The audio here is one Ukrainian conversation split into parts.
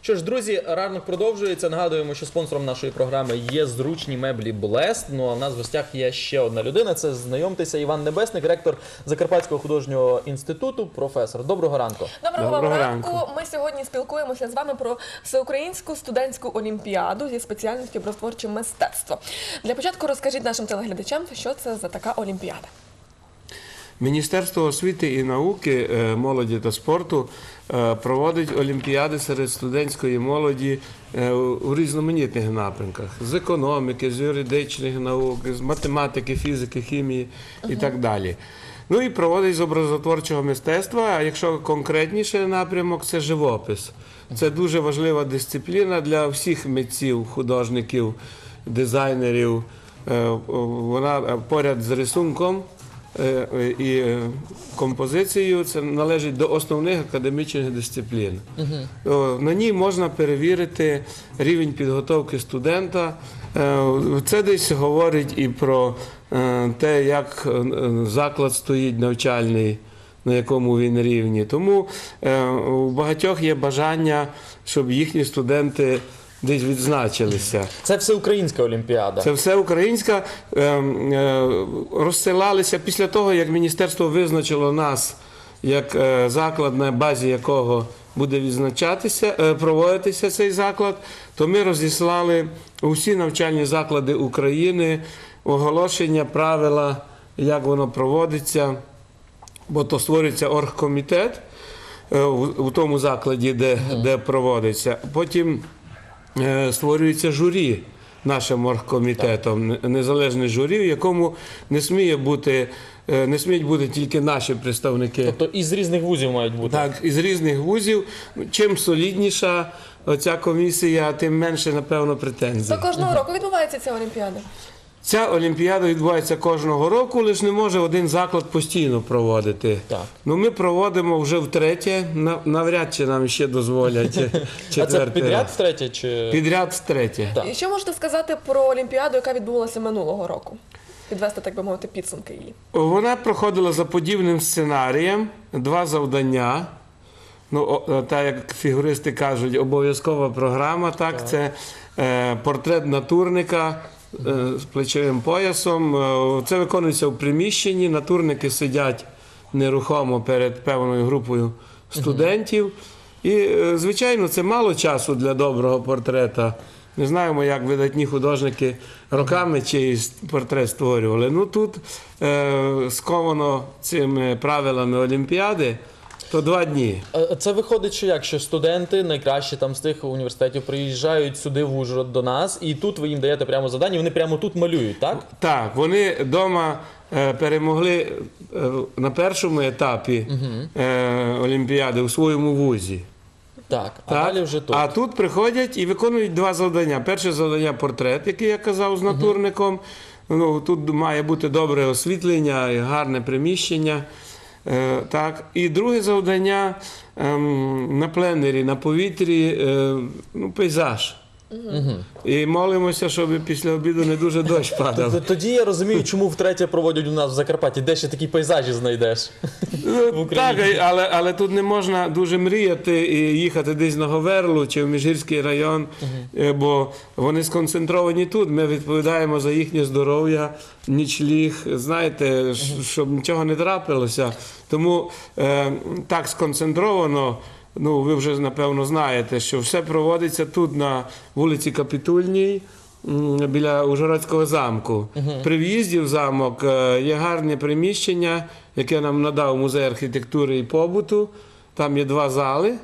Що ж, друзі, ранок продовжується. Нагадуємо, що спонсором нашої програми є зручні меблі Блест. Ну а в нас в гостях є ще одна людина. Це знайомтеся Іван Небесник, ректор Закарпатського художнього інституту, професор. Доброго ранку. Доброго, Доброго вам ранку. ранку. Ми сьогодні спілкуємося з вами про всеукраїнську студентську олімпіаду зі спеціальністю образотворче мистецтво. Для початку розкажіть нашим телеглядачам, що це за така олімпіада. Міністерство освіти і науки, е, молоді та спорту е, проводить олімпіади серед студентської молоді е, у різноманітних напрямках: з економіки, з юридичних наук, з математики, фізики, хімії і так далі. Ну і проводить з образотворчого мистецтва. А якщо конкретніше напрямок, це живопис. Це дуже важлива дисципліна для всіх митців, художників, дизайнерів. Вона поряд з рисунком і е, композицією це належить до основних академічних дисциплін. О, На ній можна перевірити рівень підготовки студента. Е, Це десь говорить і про е, те, як е, заклад стоїть навчальний. На якому він рівні. Тому е, у багатьох є бажання, щоб їхні студенти десь відзначилися. Це всеукраїнська олімпіада. Це все українська. Е, е, розсилалися після того, як міністерство визначило нас як е, заклад, на базі якого буде відзначатися, е, проводитися цей заклад, то ми розіслали у всі навчальні заклади України оголошення, правила, як воно проводиться, бо то створюється оргкомітет у, тому закладі, де, де проводиться. Потім створюється журі нашим оргкомітетом, не- незалежне журі, в якому не сміє бути, е, не сміють бути тільки наші представники. Тобто із різних вузів мають бути. Так, із різних вузів. Чим солідніша ця комісія, тим менше, напевно, претензій. То кожного року відбувається ця олімпіада. Ця олімпіада відбувається кожного року, лише не може один заклад постійно проводити. Так. Ну, ми проводимо вже втретє, навряд чи нам ще дозволять А це підряд втретє чи Підряд втретє. Так. І що можете сказати про олімпіаду, яка відбулася минулого року? Підвести, так би мовити, підсумки її. Вона проходила за подібним сценарієм, два завдання. Ну, о- так як фігуристи кажуть, обов'язкова програма. Так, це е, портрет натурника е, з плечовим поясом. Е, Це виконується в приміщенні. Натурники сидять нерухомо перед певною групою студентів. І, е, звичайно, це мало часу для доброго портрета. Не знаємо, як видатні художники роками чийсь портрет створювали. Ну тут е, сковано цими правилами Олімпіади, то два дні. Е, Це виходить, що як що студенти найкращі там з тих університетів приїжджають сюди в Ужгород до нас, і тут ви їм даєте прямо завдання, вони прямо тут малюють, так? Так, вони вдома е, перемогли е, на першому етапі е, Олімпіади у своєму вузі. Так, а Так? далі вже тут. А тут приходять і виконують два завдання. Перше завдання портрет, який я казав з натурником. Ну, тут має бути добре освітлення і гарне приміщення. Е, так. І друге завдання ем, на пленері, на повітрі, е, ну, пейзаж. І молимося, щоб після обіду не дуже дощ падав. Тоді я розумію, чому втретє проводять у нас в Закарпатті, де ще такі пейзажі знайдеш. В Ну, так, але, але тут не можна дуже мріяти і їхати десь на Говерлу чи в Міжгірський район, е, бо вони сконцентровані тут. Ми відповідаємо за їхнє здоров'я, нічліг, знаєте, щоб нічого не трапилося. Тому е, так сконцентровано. Ну, ви вже напевно знаєте, що все проводиться тут на вулиці Капітульній. Біля Ужгородського замку. При в'їзді в замок е, є гарне приміщення, яке нам надав музей архітектури і побуту. Там є два зали,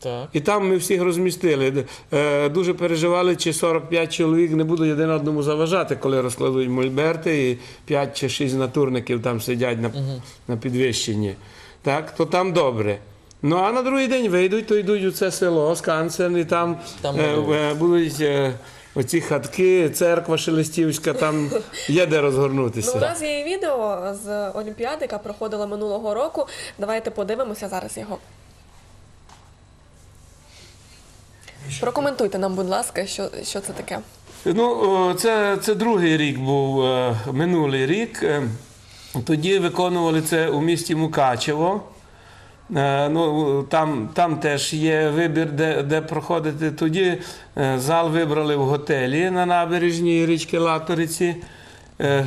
Так. і там ми всіх розмістили. Е, Дуже переживали, чи 45 чоловік не будуть один одному заважати, коли розкладуть мольберти, і 5 чи 6 натурників там сидять на, на підвищенні. Так, то там добре. Ну а на другий день вийдуть, то йдуть у це село, Скансен, і там, Там е, е, будуть е, оці хатки, церква Шелестівська, там є де Ну, у нас є і відео з олімпіади, яка проходила минулого року. Давайте подивимося зараз його. Прокоментуйте нам, будь ласка, що, що це таке. Ну, це, це другий рік був е, минулий рік. Е, Тоді виконували це у місті Мукачево. Е, Ну, там, там теж є вибір, де, де проходити. Тоді е, зал вибрали в готелі на набережній річки Латориці,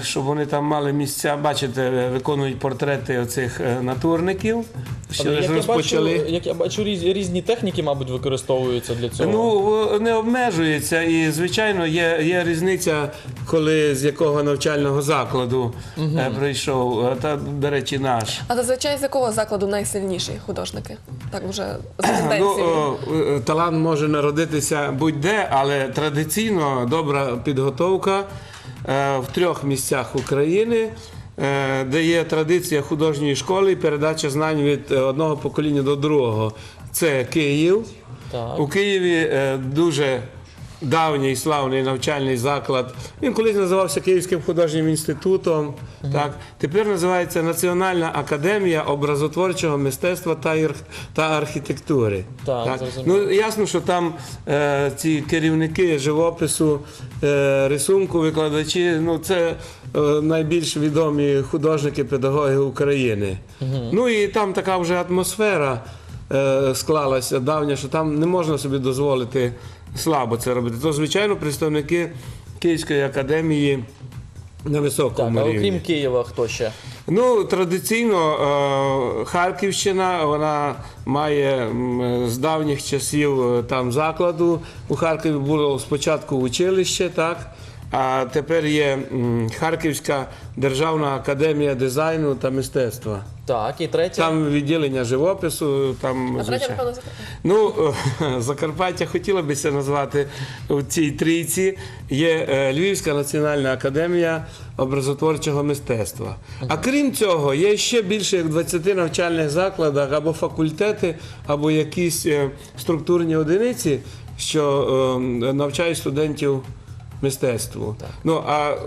щоб вони там мали місця. Бачите, е, виконують портрети оцих е, натурників. Що Але як, я бачу, як я бачу, різ- різні техніки, мабуть, використовуються для цього. Ну, не обмежується. І, звичайно, є, є різниця, коли з якого навчального закладу е, прийшов. Е, Та, до речі, наш. А зазвичай з якого закладу найсильніші художники? Так вже з тенденції. Ну, о, е, талант може народитися будь-де, але традиційно добра підготовка е, в трьох місцях України, е, де є традиція художньої школи і передача знань від е, одного покоління до другого. Це Київ. Так. У Києві е, дуже давній славний навчальний заклад. Він колись називався Київським художнім інститутом. Так. Тепер називається Національна академія образотворчого мистецтва та, ір- та архітектури. Так, зрозуміло. Ну, ясно, що там е, ці керівники живопису, е, рисунку, викладачі, ну це е, найбільш відомі художники, педагоги України. Ну і там така вже атмосфера е, склалася давня, що там не можна собі дозволити слабо це робити. То, звичайно, представники Київської академії на Так, високому а рівні. окрім Києва, хто ще? Ну, традиційно е, Харківщина вона має з давніх часів е, там закладу. У Харкові було спочатку училище, так. А тепер є м, Харківська державна академія дизайну та мистецтва. Так, і третє. Там відділення живопису, там А третє, звичайно. напевно, Закарпаття. Ну, Закарпаття хотіло би це назвати у цій трійці. Є е, Львівська національна академія образотворчого мистецтва. А крім цього, є ще більше як в 20 навчальних закладах або факультети, або якісь е, структурні одиниці, що е, навчають студентів мистецтву. Ну, а е,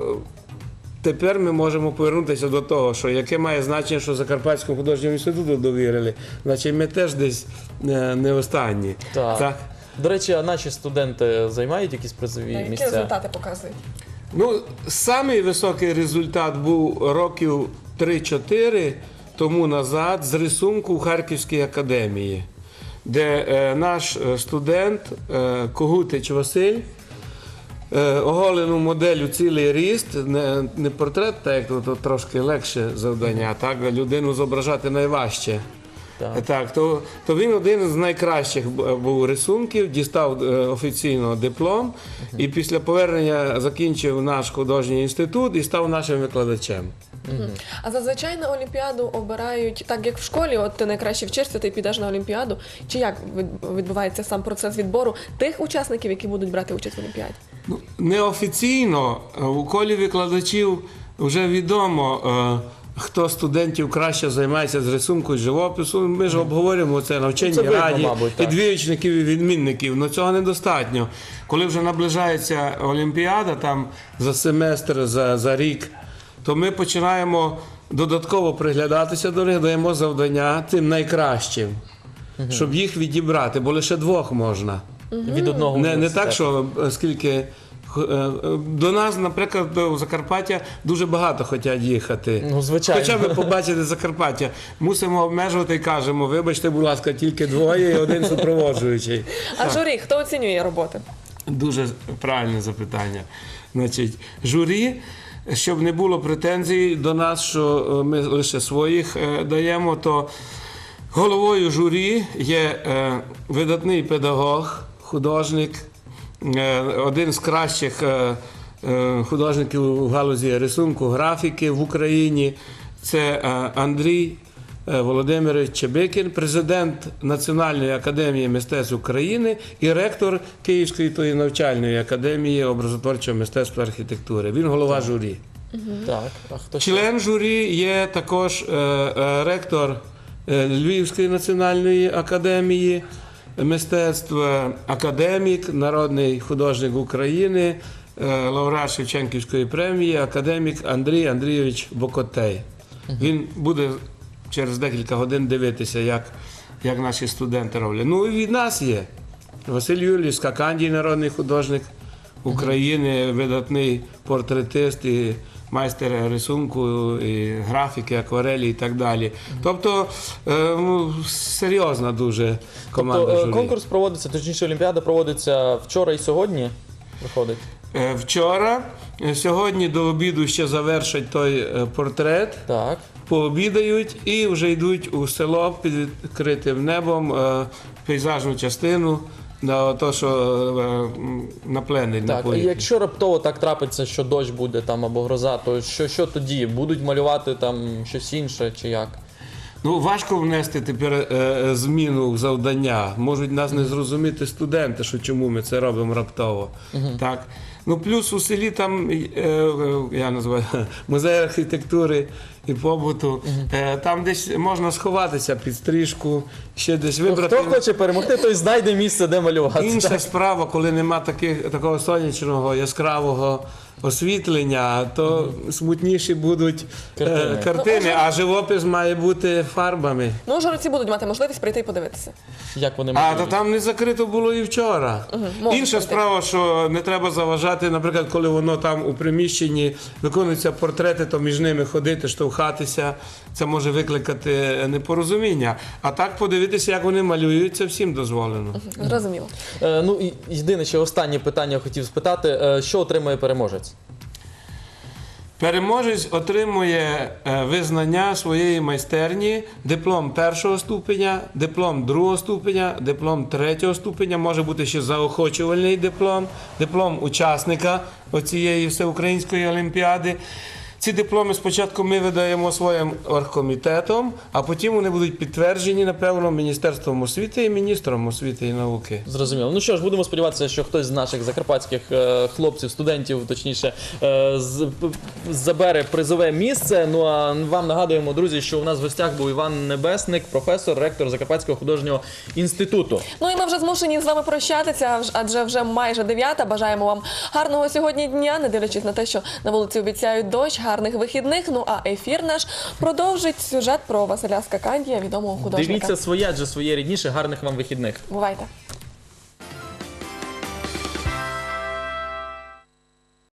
Тепер ми можемо повернутися до того, що яке має значення, що Закарпатському художньому інституту довірили, значить ми теж десь е, не останні. Так. До речі, а наші студенти займають якісь призові Які місця? результати показують? Ну, самий високий результат був років 3-4 тому назад з рисунку у Харківській академії, де е, наш е, студент е, Когутич Василь. Е, Оголену модель у цілий ріст, не, не портрет, так як тут трошки легше завдання, а так людину зображати найважче. Так. Так, то, то він один з найкращих був рисунків, дістав е, офіційно диплом і після повернення закінчив наш художній інститут і став нашим викладачем. А зазвичай на Олімпіаду обирають так, як в школі, от ти найкраще вчишся, ти підеш на Олімпіаду. Чи як від- відбувається сам процес відбору тих учасників, які будуть брати участь в Олімпіаді? Ну, неофіційно е, у колі викладачів вже відомо, е, хто студентів краще займається з рисунку і живопису. Ми ж обговорюємо це навчання Це видно, раді мабуть, і так. двіючників і відмінників. але цього недостатньо. Коли вже наближається Олімпіада, там за семестр, за, за рік, то ми починаємо додатково приглядатися до них, даємо завдання тим найкращим, щоб їх відібрати, бо лише двох можна. Від одного Не, не університету. так, що е, скільки. е, е, До нас, наприклад, до Закарпаття дуже багато хочуть їхати. Ну, звичайно. Хоча б побачити Закарпаття. Мусимо обмежувати і кажемо, вибачте, будь ласка, тільки двоє і один супроводжуючий. А журі, хто оцінює роботи? Дуже правильне запитання. Значить, журі, щоб не було претензій до нас, що е, ми лише своїх е, даємо, то головою журі є е, видатний педагог, художник, е, один з кращих е, е, художників в галузі рисунку, графіки в Україні. Це Андрій Володимирович Чебикін, президент Національної академії мистецтв України і ректор Київської тої навчальної академії образотворчого мистецтва і архітектури. Він голова журі. Так, а хто ще? Член журі є також ректор Львівської національної академії мистецтв, е, академік, народний художник України, е, лауреат Шевченківської премії, академік Андрій Андрійович Бокотей. Він буде через декілька годин дивитися, як, як наші студенти роблять. Ну і від нас є Василь Юрійович Скакандій, народний художник. України, видатний портретист і майстер рисунку, і графіки, акварелі і так далі. Тобто е, ну, серйозна дуже команда. Тобто е, журі. конкурс проводиться, точніше, Олімпіада проводиться вчора і сьогодні. Виходить. Е, Вчора, сьогодні до обіду ще завершать той портрет. Так. пообідають і вже йдуть у село під відкритим небом пейзажну частину на то, що е, на пленері на і якщо раптово так трапиться, що дощ буде там або гроза, то що, що тоді? Будуть малювати там щось інше чи як? Ну важко внести тепер е, е, зміну в завдання. Можуть нас не зрозуміти студенти, що чому ми це робимо раптово. Так. Ну плюс у селі там я називаю музей архітектури і побуту. Е, там десь можна сховатися під стрижку, ще десь Ну, вибрати. хто хоче перемогти, той знайде місце, де малювати. Інша Так. справа, коли нема таких, такого сонячного яскравого освітлення, то смутніші будуть Картини. картини, е, картини а живопис має бути фарбами. Ну, жорці будуть мати можливість прийти і подивитися. Як вони А малюють? то там не закрито було і вчора. можна Інша прийти. справа, що не треба заважати, наприклад, коли воно там у приміщенні виконуються портрети, то між ними ходити, штовхатися. Це може викликати непорозуміння. А так подивитися, як вони малюють, це всім дозволено. Зрозуміло. Е, ну і єдине ще останнє питання хотів спитати: е, що отримує переможець? Переможець отримує е, визнання своєї майстерні, диплом першого ступеня, диплом другого ступеня, диплом третього ступеня, може бути ще заохочувальний диплом, диплом учасника оцієї всеукраїнської олімпіади. Ці дипломи спочатку ми видаємо своїм оргкомітетом, а потім вони будуть підтверджені, напевно, Міністерством освіти і міністром освіти і науки. Зрозуміло. Ну що ж, будемо сподіватися, що хтось з наших закарпатських е, хлопців, студентів, точніше, е, з- забере призове місце. Ну а вам нагадуємо, друзі, що у нас в гостях був Іван Небесник, професор, ректор Закарпатського художнього інституту. Ну і ми вже змушені з вами прощатися, адже вже майже дев'ята. Бажаємо вам гарного сьогодні дня, не дивлячись на те, що на вулиці обіцяють дощ, гарних вихідних. Ну а ефір наш продовжить сюжет про Василя Скакандія, відомого художника. Дивіться своє, адже своє рідніше. Гарних вам вихідних. Бувайте.